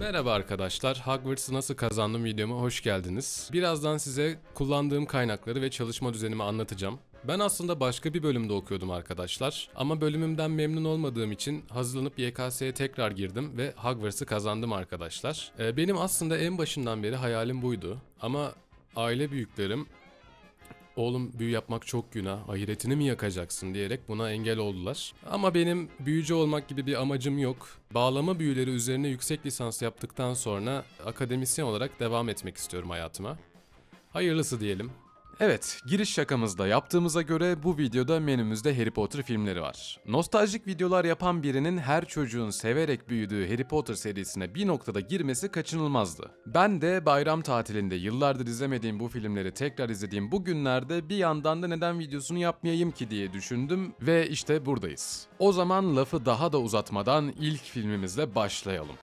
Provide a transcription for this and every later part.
Merhaba arkadaşlar, Hogwarts'ı nasıl kazandım videoma hoş geldiniz. Birazdan size kullandığım kaynakları ve çalışma düzenimi anlatacağım. Ben aslında başka bir bölümde okuyordum arkadaşlar ama bölümümden memnun olmadığım için hazırlanıp YKS'ye tekrar girdim ve Hogwarts'ı kazandım arkadaşlar. Ee, benim aslında en başından beri hayalim buydu ama aile büyüklerim oğlum büyü yapmak çok günah, ahiretini mi yakacaksın diyerek buna engel oldular. Ama benim büyücü olmak gibi bir amacım yok. Bağlama büyüleri üzerine yüksek lisans yaptıktan sonra akademisyen olarak devam etmek istiyorum hayatıma. Hayırlısı diyelim. Evet, giriş şakamızda yaptığımıza göre bu videoda menümüzde Harry Potter filmleri var. Nostaljik videolar yapan birinin her çocuğun severek büyüdüğü Harry Potter serisine bir noktada girmesi kaçınılmazdı. Ben de bayram tatilinde yıllardır izlemediğim bu filmleri tekrar izlediğim bu günlerde bir yandan da neden videosunu yapmayayım ki diye düşündüm ve işte buradayız. O zaman lafı daha da uzatmadan ilk filmimizle başlayalım.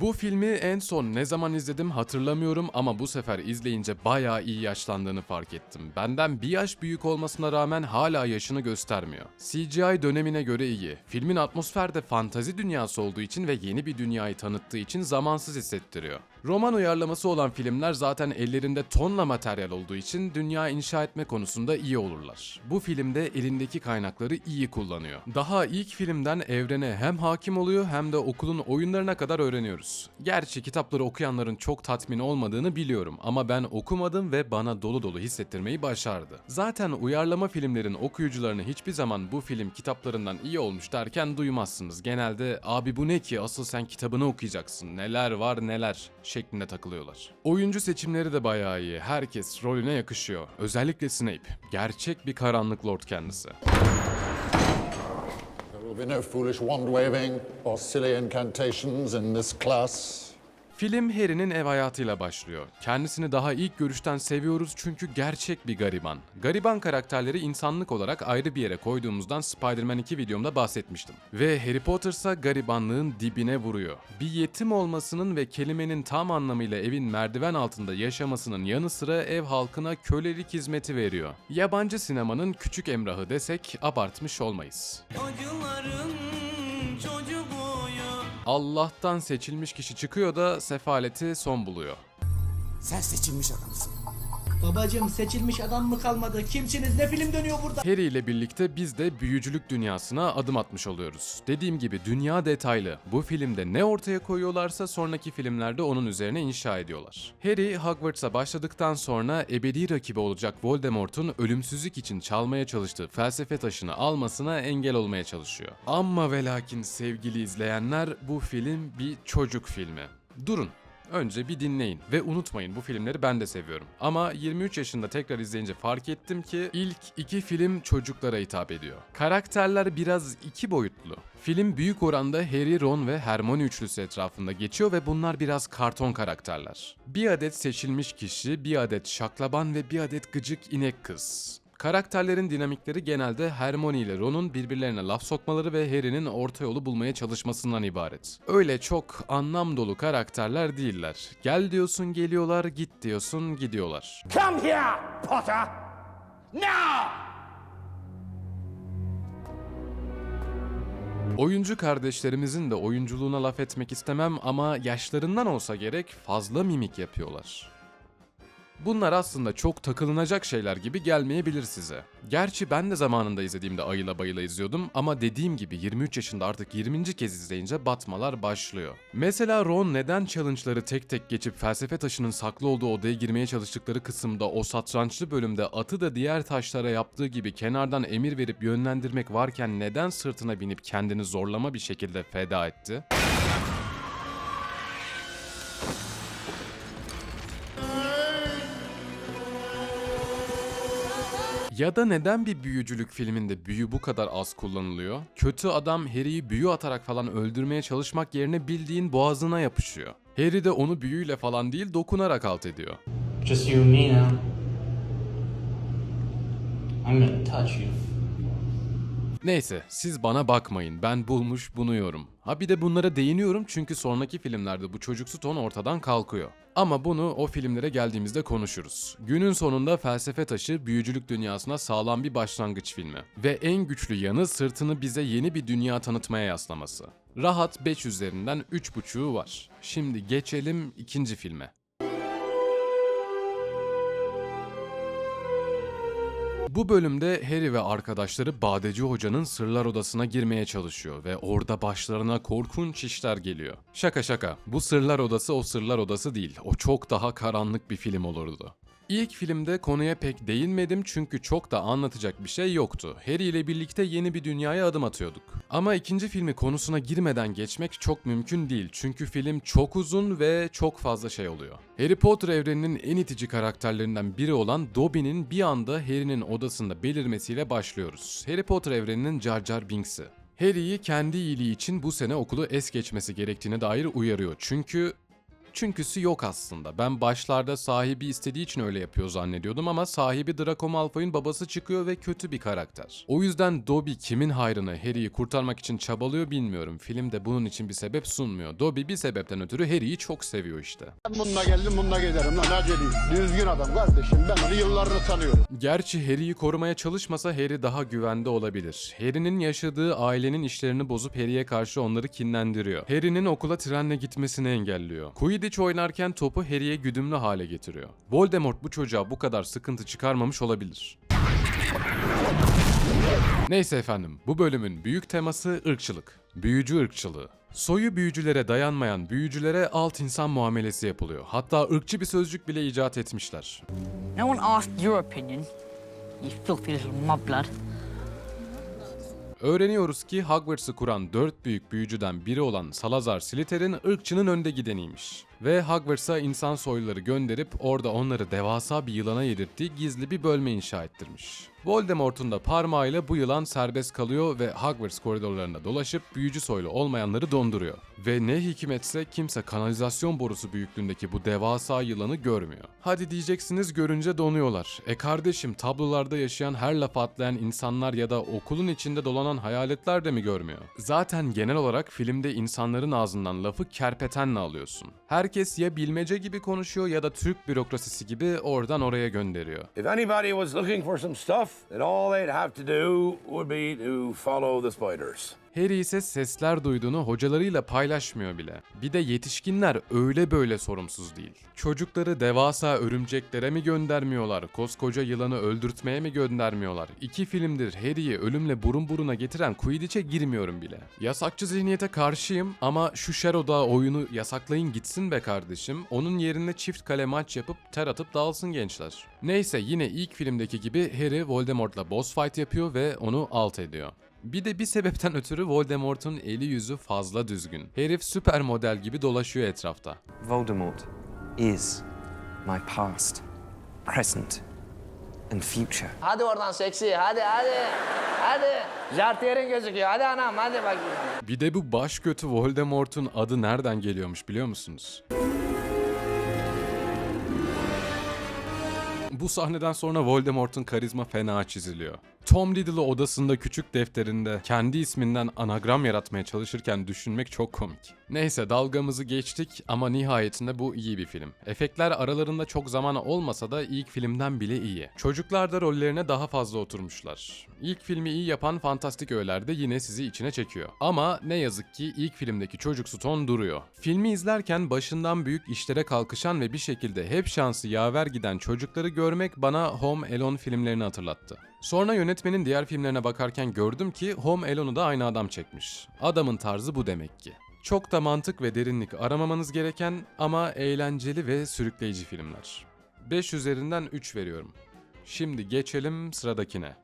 Bu filmi en son ne zaman izledim hatırlamıyorum ama bu sefer izleyince bayağı iyi yaşlandığını fark ettim. Benden bir yaş büyük olmasına rağmen hala yaşını göstermiyor. CGI dönemine göre iyi. Filmin atmosferde fantazi dünyası olduğu için ve yeni bir dünyayı tanıttığı için zamansız hissettiriyor. Roman uyarlaması olan filmler zaten ellerinde tonla materyal olduğu için dünya inşa etme konusunda iyi olurlar. Bu filmde elindeki kaynakları iyi kullanıyor. Daha ilk filmden evrene hem hakim oluyor hem de okulun oyunlarına kadar öğreniyoruz. Gerçi kitapları okuyanların çok tatmin olmadığını biliyorum ama ben okumadım ve bana dolu dolu hissettirmeyi başardı. Zaten uyarlama filmlerin okuyucularını hiçbir zaman bu film kitaplarından iyi olmuş derken duymazsınız. Genelde abi bu ne ki asıl sen kitabını okuyacaksın neler var neler şeklinde takılıyorlar. Oyuncu seçimleri de bayağı iyi. Herkes rolüne yakışıyor. Özellikle Snape. Gerçek bir karanlık lord kendisi. There will be no foolish wand waving or silly incantations in this class. Film Harry'nin ev hayatıyla başlıyor. Kendisini daha ilk görüşten seviyoruz çünkü gerçek bir gariban. Gariban karakterleri insanlık olarak ayrı bir yere koyduğumuzdan Spider-Man 2 videomda bahsetmiştim. Ve Harry Potter ise garibanlığın dibine vuruyor. Bir yetim olmasının ve kelimenin tam anlamıyla evin merdiven altında yaşamasının yanı sıra ev halkına kölelik hizmeti veriyor. Yabancı sinemanın küçük emrahı desek abartmış olmayız. Acıların çocuğuyum Allah'tan seçilmiş kişi çıkıyor da sefaleti son buluyor. Sen seçilmiş adamsın. Babacım seçilmiş adam mı kalmadı? Kimsiniz? Ne film dönüyor burada? Harry ile birlikte biz de büyücülük dünyasına adım atmış oluyoruz. Dediğim gibi dünya detaylı. Bu filmde ne ortaya koyuyorlarsa sonraki filmlerde onun üzerine inşa ediyorlar. Harry Hogwarts'a başladıktan sonra ebedi rakibi olacak Voldemort'un ölümsüzlük için çalmaya çalıştığı felsefe taşını almasına engel olmaya çalışıyor. Ama ve lakin sevgili izleyenler bu film bir çocuk filmi. Durun. Önce bir dinleyin ve unutmayın bu filmleri ben de seviyorum. Ama 23 yaşında tekrar izleyince fark ettim ki ilk iki film çocuklara hitap ediyor. Karakterler biraz iki boyutlu. Film büyük oranda Harry, Ron ve Hermione üçlüsü etrafında geçiyor ve bunlar biraz karton karakterler. Bir adet seçilmiş kişi, bir adet şaklaban ve bir adet gıcık inek kız. Karakterlerin dinamikleri genelde Hermione ile Ron'un birbirlerine laf sokmaları ve Harry'nin orta yolu bulmaya çalışmasından ibaret. Öyle çok anlam dolu karakterler değiller. Gel diyorsun geliyorlar, git diyorsun gidiyorlar. Come here, Potter! Now! Oyuncu kardeşlerimizin de oyunculuğuna laf etmek istemem ama yaşlarından olsa gerek fazla mimik yapıyorlar. Bunlar aslında çok takılınacak şeyler gibi gelmeyebilir size. Gerçi ben de zamanında izlediğimde ayıla bayıla izliyordum ama dediğim gibi 23 yaşında artık 20. kez izleyince batmalar başlıyor. Mesela Ron neden challenge'ları tek tek geçip felsefe taşının saklı olduğu odaya girmeye çalıştıkları kısımda o satrançlı bölümde atı da diğer taşlara yaptığı gibi kenardan emir verip yönlendirmek varken neden sırtına binip kendini zorlama bir şekilde feda etti? Ya da neden bir büyücülük filminde büyü bu kadar az kullanılıyor? Kötü adam Harry'i büyü atarak falan öldürmeye çalışmak yerine bildiğin boğazına yapışıyor. Harry de onu büyüyle falan değil dokunarak alt ediyor. Just you and me now. I'm gonna touch you. Neyse siz bana bakmayın ben bulmuş bunuyorum. Ha bir de bunlara değiniyorum çünkü sonraki filmlerde bu çocuksu ton ortadan kalkıyor. Ama bunu o filmlere geldiğimizde konuşuruz. Günün sonunda felsefe taşı büyücülük dünyasına sağlam bir başlangıç filmi. Ve en güçlü yanı sırtını bize yeni bir dünya tanıtmaya yaslaması. Rahat 5 üzerinden 3.5'u var. Şimdi geçelim ikinci filme. Bu bölümde Harry ve arkadaşları Badeci Hoca'nın sırlar odasına girmeye çalışıyor ve orada başlarına korkunç işler geliyor. Şaka şaka, bu sırlar odası o sırlar odası değil, o çok daha karanlık bir film olurdu. İlk filmde konuya pek değinmedim çünkü çok da anlatacak bir şey yoktu. Harry ile birlikte yeni bir dünyaya adım atıyorduk. Ama ikinci filmi konusuna girmeden geçmek çok mümkün değil çünkü film çok uzun ve çok fazla şey oluyor. Harry Potter evreninin en itici karakterlerinden biri olan Dobby'nin bir anda Harry'nin odasında belirmesiyle başlıyoruz. Harry Potter evreninin Jar Jar Binks'i. Harry'i kendi iyiliği için bu sene okulu es geçmesi gerektiğine dair uyarıyor. Çünkü Çünküsü yok aslında. Ben başlarda sahibi istediği için öyle yapıyor zannediyordum ama sahibi Draco Malfoy'un babası çıkıyor ve kötü bir karakter. O yüzden Dobby kimin hayrına Harry'i kurtarmak için çabalıyor bilmiyorum. Film de bunun için bir sebep sunmuyor. Dobby bir sebepten ötürü Harry'i çok seviyor işte. Bununla geldim bununla giderim lan aceleyim. Düzgün adam kardeşim ben onu yıllarını tanıyorum. Gerçi Harry'i korumaya çalışmasa Harry daha güvende olabilir. Harry'nin yaşadığı ailenin işlerini bozup Harry'e karşı onları kinlendiriyor. Harry'nin okula trenle gitmesini engelliyor. Quidditch oynarken topu Harry'e güdümlü hale getiriyor. Voldemort bu çocuğa bu kadar sıkıntı çıkarmamış olabilir. Neyse efendim, bu bölümün büyük teması ırkçılık. Büyücü ırkçılığı. Soyu büyücülere dayanmayan büyücülere alt insan muamelesi yapılıyor. Hatta ırkçı bir sözcük bile icat etmişler. No one asked your opinion, you filthy little mudblood. Öğreniyoruz ki Hogwarts'ı kuran dört büyük büyücüden biri olan Salazar Slytherin ırkçının önde gideniymiş. Ve Hogwarts'a insan soyluları gönderip orada onları devasa bir yılana yedirttiği gizli bir bölme inşa ettirmiş. Voldemort'un da parmağıyla bu yılan serbest kalıyor ve Hogwarts koridorlarında dolaşıp büyücü soylu olmayanları donduruyor. Ve ne hikmetse kimse kanalizasyon borusu büyüklüğündeki bu devasa yılanı görmüyor. Hadi diyeceksiniz görünce donuyorlar. E kardeşim tablolarda yaşayan her laf atlayan insanlar ya da okulun içinde dolanan hayaletler de mi görmüyor? Zaten genel olarak filmde insanların ağzından lafı kerpetenle alıyorsun. Herkes ya bilmece gibi konuşuyor ya da Türk bürokrasisi gibi oradan oraya gönderiyor. If anybody was looking for some stuff, then all they'd have to do would be to follow the spiders. Harry ise sesler duyduğunu hocalarıyla paylaşmıyor bile. Bir de yetişkinler öyle böyle sorumsuz değil. Çocukları devasa örümceklere mi göndermiyorlar, koskoca yılanı öldürtmeye mi göndermiyorlar? İki filmdir Harry'i ölümle burun buruna getiren Quidditch'e girmiyorum bile. Yasakçı zihniyete karşıyım ama şu Sherrod'a oyunu yasaklayın gitsin be kardeşim. Onun yerine çift kale maç yapıp ter atıp dağılsın gençler. Neyse yine ilk filmdeki gibi Harry Voldemort'la boss fight yapıyor ve onu alt ediyor. Bir de bir sebepten ötürü Voldemort'un eli yüzü fazla düzgün. Herif süper model gibi dolaşıyor etrafta. Voldemort is my past, present, and future. Hadi oradan seksi hadi hadi. Hadi. Jartier'in gözüküyor. Hadi anam hadi bakayım. Bir de bu baş kötü Voldemort'un adı nereden geliyormuş biliyor musunuz? Bu sahneden sonra Voldemort'un karizma fena çiziliyor. Tom Riddle'ı odasında küçük defterinde kendi isminden anagram yaratmaya çalışırken düşünmek çok komik. Neyse dalgamızı geçtik ama nihayetinde bu iyi bir film. Efektler aralarında çok zaman olmasa da ilk filmden bile iyi. Çocuklar da rollerine daha fazla oturmuşlar. İlk filmi iyi yapan fantastik öğeler de yine sizi içine çekiyor. Ama ne yazık ki ilk filmdeki çocuksu ton duruyor. Filmi izlerken başından büyük işlere kalkışan ve bir şekilde hep şansı yaver giden çocukları görmek bana Home Alone filmlerini hatırlattı. Sonra yönetmenin diğer filmlerine bakarken gördüm ki Home Alone'u da aynı adam çekmiş. Adamın tarzı bu demek ki. Çok da mantık ve derinlik aramamanız gereken ama eğlenceli ve sürükleyici filmler. 5 üzerinden 3 veriyorum. Şimdi geçelim sıradakine.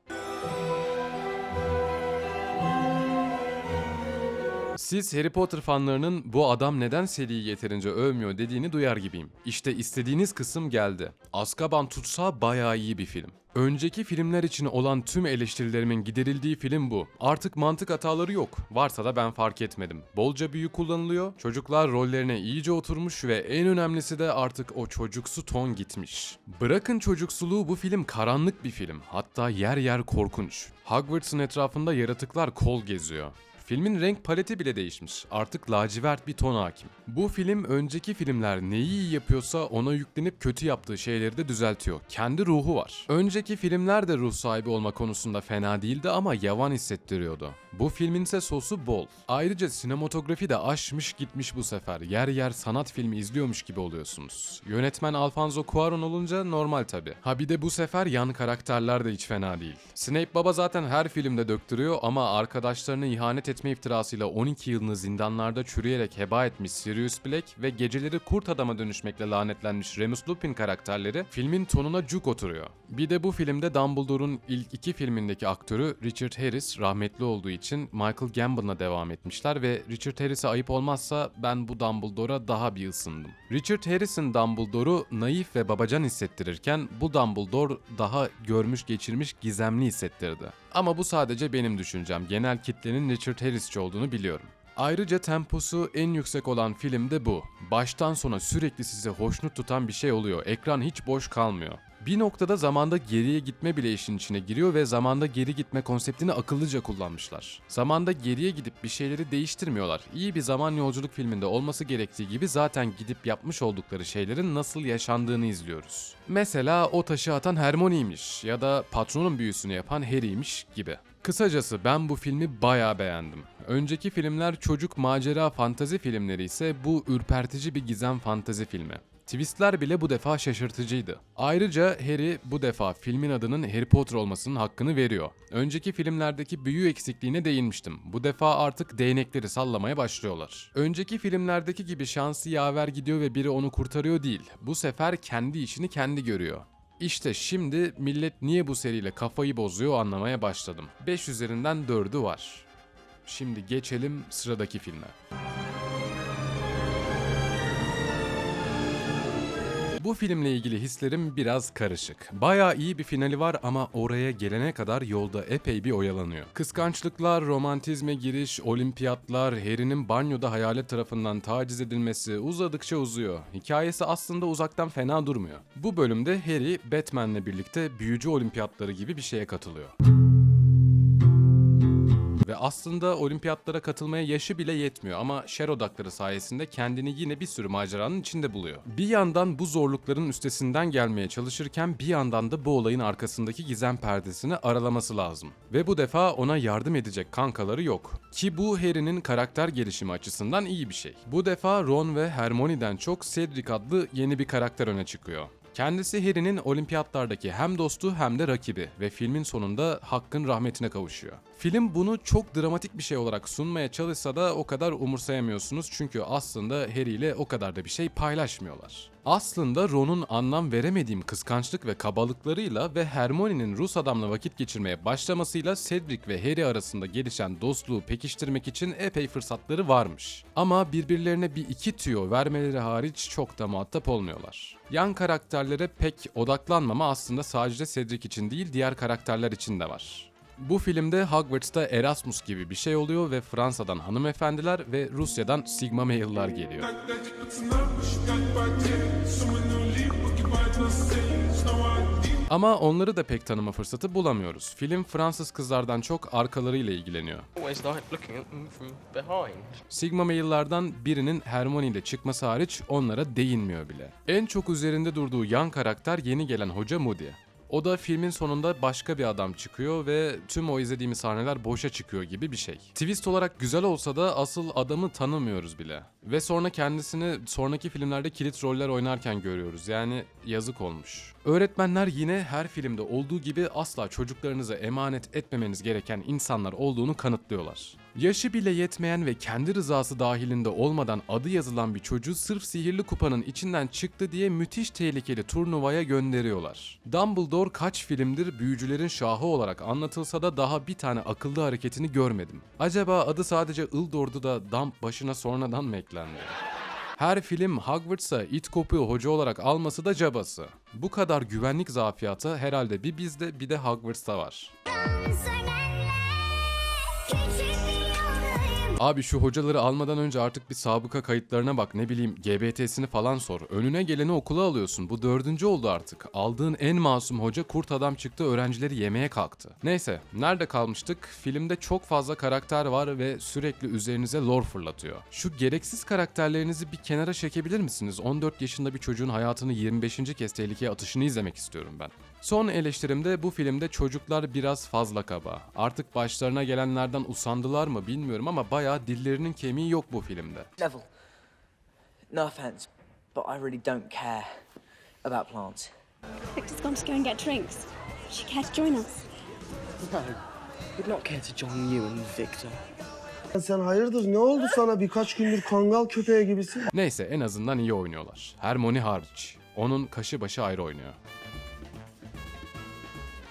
Siz Harry Potter fanlarının bu adam neden seriyi yeterince övmüyor dediğini duyar gibiyim. İşte istediğiniz kısım geldi. Azkaban tutsa bayağı iyi bir film. Önceki filmler için olan tüm eleştirilerimin giderildiği film bu. Artık mantık hataları yok. Varsa da ben fark etmedim. Bolca büyü kullanılıyor. Çocuklar rollerine iyice oturmuş ve en önemlisi de artık o çocuksu ton gitmiş. Bırakın çocuksuluğu bu film karanlık bir film. Hatta yer yer korkunç. Hogwarts'ın etrafında yaratıklar kol geziyor. Filmin renk paleti bile değişmiş. Artık lacivert bir ton hakim. Bu film önceki filmler neyi iyi yapıyorsa ona yüklenip kötü yaptığı şeyleri de düzeltiyor. Kendi ruhu var. Önceki filmler de ruh sahibi olma konusunda fena değildi ama yavan hissettiriyordu. Bu filmin ise sosu bol. Ayrıca sinematografi de aşmış gitmiş bu sefer. Yer yer sanat filmi izliyormuş gibi oluyorsunuz. Yönetmen Alfonso Cuarón olunca normal tabi. Ha bir de bu sefer yan karakterler de hiç fena değil. Snape Baba zaten her filmde döktürüyor ama arkadaşlarını ihanet etme iftirasıyla 12 yılını zindanlarda çürüyerek heba etmiş Sirius Black ve geceleri kurt adama dönüşmekle lanetlenmiş Remus Lupin karakterleri filmin tonuna cuk oturuyor. Bir de bu filmde Dumbledore'un ilk iki filmindeki aktörü Richard Harris rahmetli olduğu için Michael Gambon'a devam etmişler ve Richard Harris'e ayıp olmazsa ben bu Dumbledore'a daha bir ısındım. Richard Harris'in Dumbledore'u naif ve babacan hissettirirken bu Dumbledore daha görmüş geçirmiş gizemli hissettirdi. Ama bu sadece benim düşüncem. Genel kitlenin Richard Harris'ci olduğunu biliyorum. Ayrıca temposu en yüksek olan film de bu. Baştan sona sürekli sizi hoşnut tutan bir şey oluyor. Ekran hiç boş kalmıyor. Bir noktada zamanda geriye gitme bile işin içine giriyor ve zamanda geri gitme konseptini akıllıca kullanmışlar. Zamanda geriye gidip bir şeyleri değiştirmiyorlar. İyi bir zaman yolculuk filminde olması gerektiği gibi zaten gidip yapmış oldukları şeylerin nasıl yaşandığını izliyoruz. Mesela o taşı atan Hermione'ymiş ya da patronun büyüsünü yapan Harry'ymiş gibi. Kısacası ben bu filmi bayağı beğendim. Önceki filmler çocuk macera fantazi filmleri ise bu ürpertici bir gizem fantazi filmi. Twistler bile bu defa şaşırtıcıydı. Ayrıca Harry bu defa filmin adının Harry Potter olmasının hakkını veriyor. Önceki filmlerdeki büyü eksikliğine değinmiştim. Bu defa artık değnekleri sallamaya başlıyorlar. Önceki filmlerdeki gibi şansı yaver gidiyor ve biri onu kurtarıyor değil. Bu sefer kendi işini kendi görüyor. İşte şimdi millet niye bu seriyle kafayı bozuyor anlamaya başladım. 5 üzerinden 4'ü var. Şimdi geçelim sıradaki filme. Bu filmle ilgili hislerim biraz karışık. Bayağı iyi bir finali var ama oraya gelene kadar yolda epey bir oyalanıyor. Kıskançlıklar, romantizme giriş, olimpiyatlar, Harry'nin banyoda hayalet tarafından taciz edilmesi uzadıkça uzuyor. Hikayesi aslında uzaktan fena durmuyor. Bu bölümde Harry, Batman'le birlikte büyücü olimpiyatları gibi bir şeye katılıyor. Ve aslında olimpiyatlara katılmaya yaşı bile yetmiyor ama şer odakları sayesinde kendini yine bir sürü maceranın içinde buluyor. Bir yandan bu zorlukların üstesinden gelmeye çalışırken bir yandan da bu olayın arkasındaki gizem perdesini aralaması lazım. Ve bu defa ona yardım edecek kankaları yok. Ki bu Harry'nin karakter gelişimi açısından iyi bir şey. Bu defa Ron ve Hermione'den çok Cedric adlı yeni bir karakter öne çıkıyor. Kendisi Harry'nin olimpiyatlardaki hem dostu hem de rakibi ve filmin sonunda Hakk'ın rahmetine kavuşuyor. Film bunu çok dramatik bir şey olarak sunmaya çalışsa da o kadar umursayamıyorsunuz çünkü aslında Harry ile o kadar da bir şey paylaşmıyorlar. Aslında Ron'un anlam veremediğim kıskançlık ve kabalıklarıyla ve Hermione'nin Rus adamla vakit geçirmeye başlamasıyla Cedric ve Harry arasında gelişen dostluğu pekiştirmek için epey fırsatları varmış. Ama birbirlerine bir iki tüyo vermeleri hariç çok da muhatap olmuyorlar. Yan karakterlere pek odaklanmama aslında sadece Cedric için değil diğer karakterler için de var. Bu filmde Hogwarts'ta Erasmus gibi bir şey oluyor ve Fransa'dan hanımefendiler ve Rusya'dan Sigma Male'lar geliyor. Ama onları da pek tanıma fırsatı bulamıyoruz. Film Fransız kızlardan çok arkalarıyla ilgileniyor. Sigma Male'lardan birinin Hermione ile çıkması hariç onlara değinmiyor bile. En çok üzerinde durduğu yan karakter yeni gelen hoca Moody. O da filmin sonunda başka bir adam çıkıyor ve tüm o izlediğimiz sahneler boşa çıkıyor gibi bir şey. Twist olarak güzel olsa da asıl adamı tanımıyoruz bile. Ve sonra kendisini sonraki filmlerde kilit roller oynarken görüyoruz. Yani yazık olmuş. Öğretmenler yine her filmde olduğu gibi asla çocuklarınıza emanet etmemeniz gereken insanlar olduğunu kanıtlıyorlar. Yaşı bile yetmeyen ve kendi rızası dahilinde olmadan adı yazılan bir çocuğu sırf sihirli kupanın içinden çıktı diye müthiş tehlikeli turnuvaya gönderiyorlar. Dumbledore kaç filmdir büyücülerin şahı olarak anlatılsa da daha bir tane akıllı hareketini görmedim. Acaba adı sadece Ildor'du da Dump başına sonradan mı eklendi? Her film Hogwarts'a it kopuğu hoca olarak alması da cabası. Bu kadar güvenlik zafiyatı herhalde bir bizde bir de Hogwarts'ta var. Abi şu hocaları almadan önce artık bir sabıka kayıtlarına bak ne bileyim GBT'sini falan sor. Önüne geleni okula alıyorsun. Bu dördüncü oldu artık. Aldığın en masum hoca kurt adam çıktı öğrencileri yemeye kalktı. Neyse nerede kalmıştık? Filmde çok fazla karakter var ve sürekli üzerinize lore fırlatıyor. Şu gereksiz karakterlerinizi bir kenara çekebilir misiniz? 14 yaşında bir çocuğun hayatını 25. kez tehlikeye atışını izlemek istiyorum ben. Son eleştirimde bu filmde çocuklar biraz fazla kaba. Artık başlarına gelenlerden usandılar mı bilmiyorum ama bayağı dillerinin kemiği yok bu filmde. Neville, no offense, but I really don't care about plants. Victor's gone to go and get drinks. She care to join us? No, would not care to join you and Victor. Sen hayırdır ne oldu sana birkaç gündür kangal köpeği gibisin? Neyse en azından iyi oynuyorlar. Hermione hariç. Onun kaşı başı ayrı oynuyor.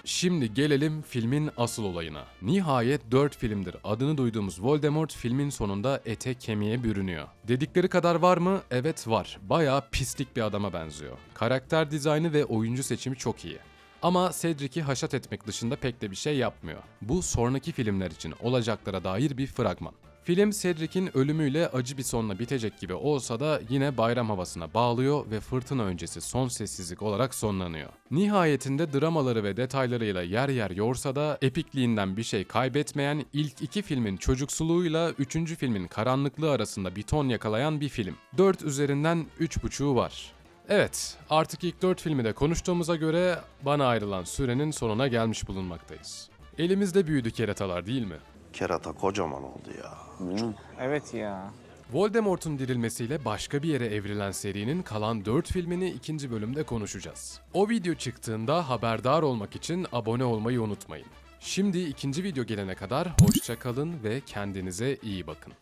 Şimdi gelelim filmin asıl olayına. Nihayet 4 filmdir adını duyduğumuz Voldemort filmin sonunda ete kemiğe bürünüyor. Dedikleri kadar var mı? Evet var. Bayağı pislik bir adama benziyor. Karakter dizaynı ve oyuncu seçimi çok iyi. Ama Cedric'i haşat etmek dışında pek de bir şey yapmıyor. Bu sonraki filmler için olacaklara dair bir fragman. Film Cedric'in ölümüyle acı bir sonla bitecek gibi olsa da yine bayram havasına bağlıyor ve fırtına öncesi son sessizlik olarak sonlanıyor. Nihayetinde dramaları ve detaylarıyla yer yer yorsa da epikliğinden bir şey kaybetmeyen ilk iki filmin çocuksuluğuyla üçüncü filmin karanlıklığı arasında bir ton yakalayan bir film. 4 üzerinden 3.5'u var. Evet, artık ilk 4 filmi de konuştuğumuza göre bana ayrılan sürenin sonuna gelmiş bulunmaktayız. Elimizde büyüdü keratalar değil mi? Kerata kocaman oldu ya. Evet ya. Voldemort'un dirilmesiyle başka bir yere evrilen serinin kalan 4 filmini ikinci bölümde konuşacağız. O video çıktığında haberdar olmak için abone olmayı unutmayın. Şimdi ikinci video gelene kadar hoşça kalın ve kendinize iyi bakın.